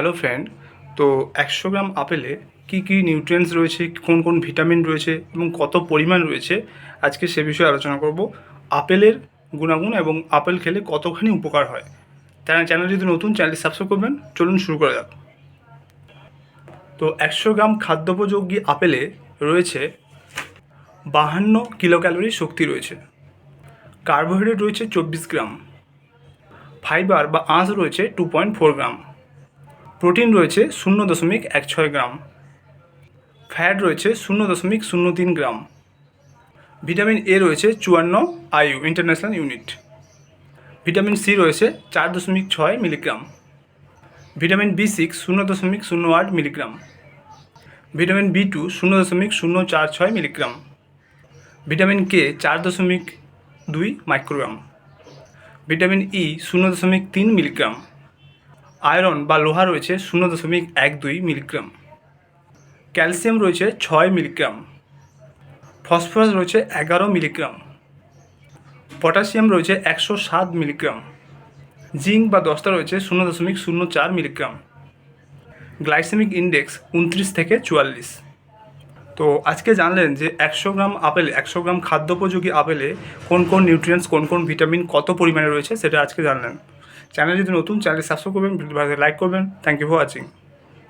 Hello friend তো একশো গ্রাম আপেলে কী কী nutrients রয়েছে, কোন কোন ভিটামিন রয়েছে এবং কত পরিমাণ রয়েছে, আজকে সে বিষয়ে আলোচনা করব। আপেলের গুণাগুণ এবং আপেল খেলে কতখানি উপকার হয়? তাই চ্যানেল যদি নতুন চ্যানেলটি সাবস্ক্রাইব করবেন। চলুন শুরু করা যাক। তো একশো গ্রাম খাদ্যোপযোগী আপেলে রয়েছে বাহান্ন কিলো ক্যালোরি শক্তি রয়েছে। কার্বোহাইড্রেট রয়েছে চব্বিশ গ্রাম। ফাইবার বা আঁশ রয়েছে two point four gram. Protein রয়েছে শূন্য দশমিক এক ছয় গ্রাম। ফ্যাট রয়েছে শূন্য দশমিক শূন্য তিন গ্রাম। ভিটামিন এ রয়েছে চুয়ান্ন IU, international unit. Vitamin C রয়েছে চার দশমিক ছয় মিলিগ্রাম। ভিটামিন বি সিক্স শূন্য দশমিক শূন্য আট মিলিগ্রাম। ভিটামিন বি টু শূন্য দশমিক শূন্য চার ছয় মিলিগ্রাম। ভিটামিন কে চার দশমিক দুই মাইক্রোগ্রাম। ভিটামিন ই শূন্য দশমিক তিন মিলিগ্রাম। আয়রন বা লোহা রয়েছে শূন্য দশমিক এক দুই মিলিগ্রাম। ক্যালসিয়াম রয়েছে ছয় মিলিগ্রাম। ফসফরাস রয়েছে এগারো মিলিগ্রাম। পটাশিয়াম রয়েছে একশো সাত মিলিগ্রাম। জিঙ্ক বা দস্তা রয়েছে শূন্য দশমিক শূন্য চার মিলিগ্রাম। গ্লাইসেমিক ইন্ডেক্স উনত্রিশ থেকে চুয়াল্লিশ। তো আজকে জানলেন যে একশো গ্রাম আপেল, একশো গ্রাম খাদ্যোপযোগী আপেলে কোন কোন নিউট্রিয়েন্টস কোন কোন ভিটামিন কত পরিমাণে রয়েছে সেটা আজকে জানলেন। চ্যানেল যদি নতুন চ্যানেল সাবস্ক্রাইব করবেন ভিডিও ভালো লাইক করবেন। Thank you for watching